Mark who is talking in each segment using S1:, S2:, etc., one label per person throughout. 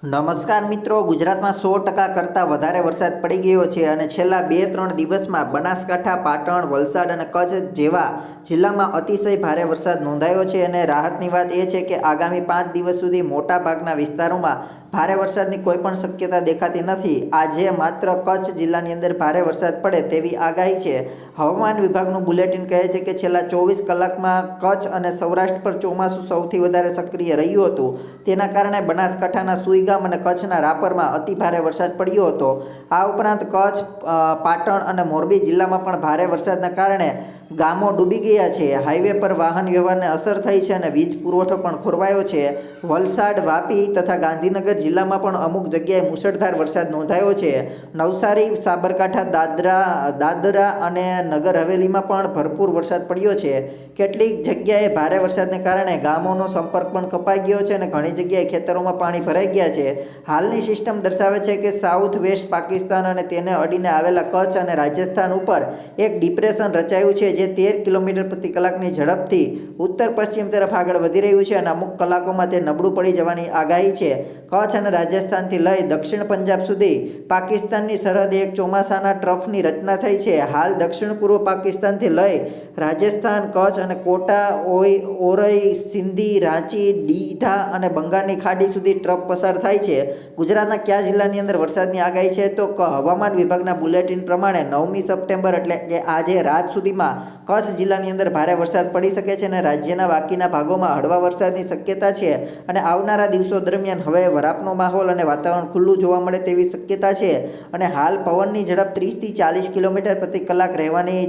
S1: નમસ્કાર મિત્રો, ગુજરાતમાં સો ટકા કરતાં વધારે વરસાદ પડી ગયો છે અને છેલ્લા બે ત્રણ દિવસમાં બનાસકાંઠા, પાટણ, વલસાડ અને કચ્છ જેવા જિલ્લામાં અતિશય ભારે વરસાદ નોંધાયો છે અને રાહતની વાત એ છે કે આગામી પાંચ દિવસ સુધી મોટા ભાગના વિસ્તારોમાં ભારે વરસાદની કોઈ પણ શક્યતા દેખાતી નથી. આજે માત્ર કચ્છ જિલ્લાની અંદર ભારે વરસાદ પડે તેવી આગાહી છે. હવામાન વિભાગનું બુલેટિન કહે છે કે છેલ્લા ચોવીસ કલાકમાં કચ્છ અને સૌરાષ્ટ્ર પર ચોમાસું સૌથી વધારે સક્રિય રહ્યું હતું. તેના કારણે બનાસકાંઠાના સુઈગામ અને કચ્છના રાપરમાં અતિ ભારે વરસાદ પડ્યો હતો. આ ઉપરાંત કચ્છ પાટણ અને મોરબી જિલ્લામાં પણ ભારે વરસાદના કારણે ગામો ડૂબી ગયા છે. હાઈવે પર વાહન વ્યવહારને અસર થઈ છે અને વીજ પુરવઠો પણ ખોરવાયો છે. વલસાડ, વાપી તથા ગાંધીનગર જિલ્લામાં પણ અમુક જગ્યાએ મુશળધાર વરસાદ નોંધાયો છે. નવસારી, સાબરકાંઠા, દાદરા દાદરા અને નગર હવેલીમાં પણ ભરપૂર વરસાદ પડ્યો છે. કેટલીક જગ્યાએ ભારે વરસાદને કારણે ગામોનો સંપર્ક પણ કપાઈ ગયો છે અને ઘણી જગ્યાએ ખેતરોમાં પાણી ભરાઈ ગયા છે. હાલની સિસ્ટમ દર્શાવે છે કે સાઉથ વેસ્ટ પાકિસ્તાન અને તેને અડીને આવેલા કચ્છ અને રાજસ્થાન ઉપર એક ડિપ્રેશન રચાયું છે જે તેર કિલોમીટર પ્રતિ કલાકની ઝડપથી ઉત્તર પશ્ચિમ તરફ આગળ વધી રહ્યું છે અને અમુક કલાકોમાં તે નબળું પડી જવાની આગાહી છે. કચ્છ અને રાજસ્થાનથી લઈ દક્ષિણ પંજાબ સુધી પાકિસ્તાનની સરહદે એક ચોમાસાના ટ્રફની રચના થઈ છે. હાલ દક્ષિણ પૂર્વ પાકિસ્તાનથી લઈ રાજસ્થાન, કચ્છ અને કોટા ઓઈ ઓરઈ, સિંધી, રાંચી ડીધા અને બંગાળની ખાડી સુધી ટ્રફ પસાર થાય છે. ગુજરાતના કયા જિલ્લાની અંદર વરસાદની આગાહી છે? તો હવામાન વિભાગના બુલેટિન પ્રમાણે નવમી સપ્ટેમ્બર એટલે કે આજે રાત સુધીમાં કચ્છ જિલ્લાની અંદર ભારે વરસાદ પડી શકે છે અને રાજ્યના બાકીના ભાગોમાં હળવા વરસાદની શક્યતા છે અને આવનારા દિવસો દરમિયાન હવે વરાપનો માહોલ અને વાતાવરણ ખુલ્લું જોવા મળે તેવી શક્યતા છે. અને હાલ પવનની ઝડપ ત્રીસથી ચાલીસ કિલોમીટર પ્રતિ કલાક રહેવાની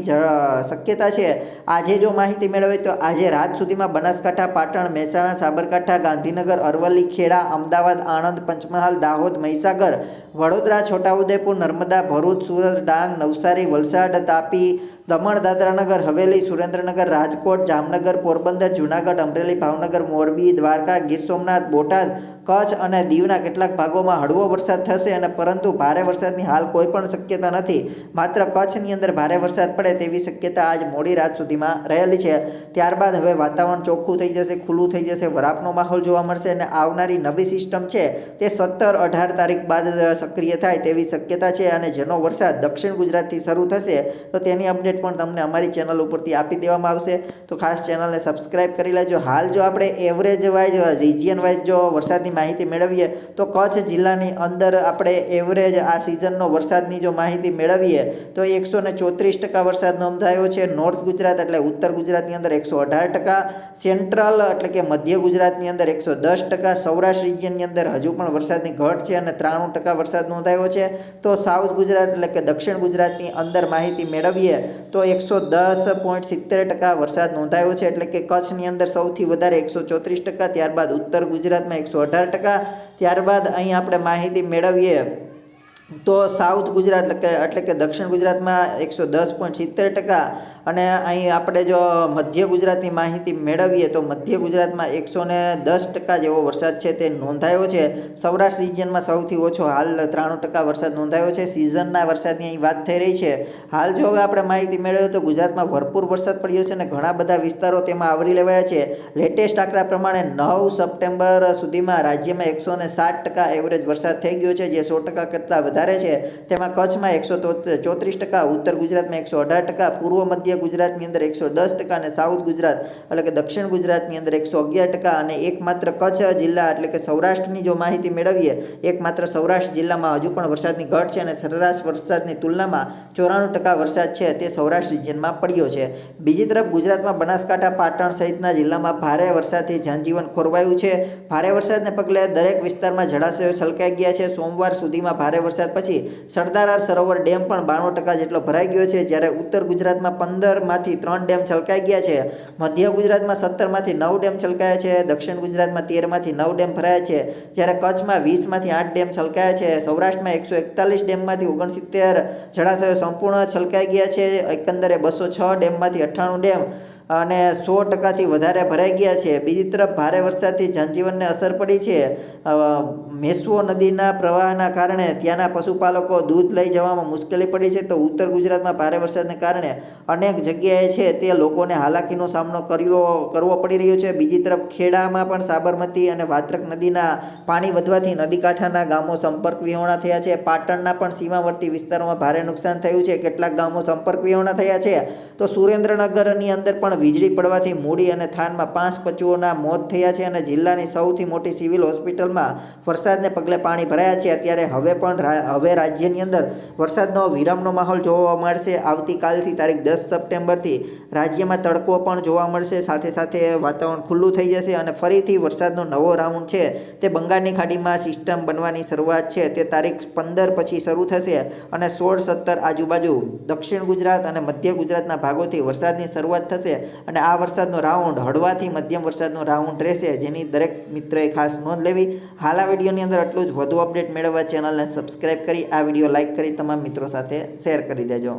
S1: શક્યતા છે. આજે જો માહિતી મેળવે તો આજે રાત સુધીમાં બનાસકાંઠા, પાટણ, મહેસાણા, સાબરકાંઠા, ગાંધીનગર, અરવલ્લી, ખેડા, અમદાવાદ, આણંદ, પંચમહાલ, દાહોદ, મહીસાગર, વડોદરા, છોટાઉદેપુર, નર્મદા, ભરૂચ, સુરત, ડાંગ, નવસારી, વલસાડ, તાપી, દમણ, દાદરાનગર, હવેલી, સુરેન્દ્રનગર, રાજકોટ, જામનગર, પોરબંદર, જૂનાગઢ, અમરેલી, ભાવનગર, મોરબી, દ્વારકા, ગીર સોમનાથ, બોટાદ કચ્છ અને દીવના કેટલાક ભાગોમાં હળવો વરસાદ થશે અને પરંતુ ભારે વરસાદની હાલ કોઈ પણ શક્યતા નથી. માત્ર કચ્છની અંદર ભારે વરસાદ પડે તેવી શક્યતા આજ મોડી રાત સુધીમાં રહેલી છે. ત્યારબાદ હવે વાતાવરણ ચોખ્ખું થઈ જશે, ખુલ્લું થઈ જશે, વરાપનો માહોલ જોવા મળશે અને આવનારી નવી સિસ્ટમ છે તે સત્તર અઢાર તારીખ બાદ સક્રિય થાય તેવી શક્યતા છે અને જેનો વરસાદ દક્ષિણ ગુજરાતથી શરૂ થશે તો તેની અપડેટ પણ તમને અમારી ચેનલ ઉપરથી આપી દેવામાં આવશે. તો ખાસ ચેનલને સબસ્ક્રાઇબ કરી લેજો. હાલ જો આપણે એવરેજ વાઇઝ રિજિયન વાઇઝ જો વરસાદની માહિતી મેળવીએ, તો કચ્છ જિલ્લાની અંદર આપણે એવરેજ આ સિઝનનો વરસાદની જો માહિતી મેળવીએ, તો એકસો ને ચોત્રીસ ટકા વરસાદ નોંધાયો છે. નોર્થ ગુજરાત એટલે ઉત્તર ગુજરાતની અંદર એકસો અઢાર ટકા સેન્ટ્રલ એટલે કે મધ્ય ગુજરાતની અંદર એકસો દસ ટકા, સૌરાષ્ટ્ર રિજિયનની અંદર હજુ પણ વરસાદની ઘટ છે અને ત્રાણું ટકા વરસાદ નોંધાયો છે. તો સાઉથ ગુજરાત એટલે કે દક્ષિણ ગુજરાતની અંદર માહિતી મેળવીએ, તો એકસો દસ પોઈન્ટ સિત્તેર ટકા વરસાદ નોંધાયો છે. એટલે કે કચ્છની અંદર સૌથી વધારે એકસો ચોત્રીસ ટકા, ત્યારબાદ ઉત્તર ગુજરાતમાં એકસો અઢાર ટકા ત્યારબાદ અહીં આપણે માહિતી મેળવીએ તો સાઉથ ગુજરાત એટલે કે દક્ષિણ ગુજરાતમાં એકસો દસ પોઈન્ટ સિત્તેર ટકા અને અહીં આપણે જો મધ્ય ગુજરાતની માહિતી મેળવીએ તો મધ્ય ગુજરાતમાં એકસો ને દસ ટકા જેવો વરસાદ છે તે નોંધાયો છે. સૌરાષ્ટ્ર રિજિયનમાં સૌથી ઓછો હાલ ત્રાણું ટકા વરસાદ નોંધાયો છે. સિઝનના વરસાદની અહીં વાત થઈ રહી છે. હાલ જો હવે આપણે માહિતી મેળવીએ તો ગુજરાતમાં ભરપૂર વરસાદ પડ્યો છે અને ઘણા બધા વિસ્તારો તેમાં આવરી લેવાયા છે. લેટેસ્ટ આંકડા પ્રમાણે નવ સપ્ટેમ્બર સુધીમાં રાજ્યમાં એકસો ને સાત ટકા એવરેજ વરસાદ થઈ ગયો છે, જે સો ટકા કરતાં વધારે છે. તેમાં કચ્છમાં એકસો ચોત્રીસ ટકા, ઉત્તર ગુજરાતમાં એકસો અઢાર ટકા, પૂર્વ મધ્ય ગુજરાતની અંદર એકસો દસ ટકા અને સાઉથ ગુજરાત, એટલે કે દક્ષિણ ગુજરાતની અંદર એકસો અગિયાર ટકા અને એકમાત્ર કચ્છ જિલ્લા, એટલે કે સૌરાષ્ટ્રની જો માહિતી મેળવીએ, એકમાત્ર સૌરાષ્ટ્ર જિલ્લામાં હજુ પણ વરસાદની ઘટ છે અને સરેરાશ વરસાદની તુલનામાં ચોરાણું ટકા વરસાદ છે, તે સૌરાષ્ટ્ર રિજિયનમાં પડ્યો છે. બીજી તરફ ગુજરાતમાં બનાસકાંઠા, પાટણ સહિતના જિલ્લામાં ભારે વરસાદથી જનજીવન ખોરવાયું છે. ભારે વરસાદને પગલે દરેક વિસ્તારમાં જળાશયો છલકાઈ ગયા છે. સોમવાર સુધીમાં ભારે વરસાદ પછી સરદાર સરોવર ડેમ પણ બાણું ટકા જેટલો ભરાઈ ગયો છે, જ્યારે ઉત્તર ગુજરાતમાં પંદરમાંથી ત્રણ ડેમ છલકાઈ ગયા છે. મધ્ય ગુજરાતમાં સત્તરમાંથી નવ ડેમ છલકાયા છે. દક્ષિણ ગુજરાતમાં તેરમાંથી નવ ડેમ ભરાયા છે. જ્યારે કચ્છમાં વીસમાંથી આઠ ડેમ છલકાયા છે. સૌરાષ્ટ્રમાં એકસો એકતાલીસ ડેમમાંથી ઓગણસિત્તેર જળાશયો સંપૂર્ણ છલકાઈ ગયા છે. એકંદરે બસો છ ડેમમાંથી અઠ્ઠાણું ડેમ અને સો ટકાથી વધારે ભરાઈ ગયા છે. બીજી તરફ ભારે વરસાદથી જનજીવનને અસર પડી છે. મેસુઓ નદીના પ્રવાહના કારણે ત્યાંના પશુપાલકો દૂધ લઈ જવામાં મુશ્કેલી પડી છે. તો ઉત્તર ગુજરાતમાં ભારે વરસાદને કારણે અનેક જગ્યાએ છે તે લોકોને હાલાકીનો સામનો કર્યો, કરવો પડી રહ્યો છે. બીજી તરફ ખેડામાં પણ સાબરમતી અને વાત્રક નદીના પાણી વધવાથી નદી કાંઠાના ગામો સંપર્ક વિહોણા થયા છે. પાટણના પણ સીમાવર્તી વિસ્તારોમાં ભારે નુકસાન થયું છે. કેટલાક ગામો સંપર્ક વિહોણા થયા છે. તો સુરેન્દ્રનગરની અંદર પણ વીજળી પડવાથી મૂડી અને થાનમાં પાંચ પશુઓના મોત થયા છે અને જિલ્લાની સૌથી મોટી સિવિલ હોસ્પિટલમાં વરસાદને પગલે પાણી ભરાયા છે. અત્યારે હવે પણ હવે રાજ્યની અંદર વરસાદનો વિરામનો માહોલ જોવા મળશે. આવતીકાલથી તારીખ દસ સપ્ટેમ્બરથી રાજ્યમાં તડકો પણ જોવા મળશે. સાથે સાથે વાતાવરણ ખુલ્લું થઈ જશે અને ફરીથી વરસાદનો નવો રાઉન્ડ છે. તે બંગાળની ખાડીમાં સિસ્ટમ બનવાની શરૂઆત છે. તે તારીખ પંદર પછી શરૂ થશે અને સોળ, સત્તર આજુબાજુ દક્ષિણ ગુજરાત અને મધ્ય ગુજરાતના ભાગોથી વરસાદની શરૂઆત થશે અને આ વરસાદનો રાઉન્ડ હળવાથી મધ્યમ વરસાદનો રાઉન્ડ રહેશે. જેની દરેક મિત્રએ ખાસ નોંધ લેવી. હાલ આ વિડીયોની અંદર આટલું જ. વધુ અપડેટ મેળવવા ચેનલને સબસ્ક્રાઇબ કરી, આ વીડિયો લાઇક કરી તમામ મિત્રો સાથે શેર કરી દેજો.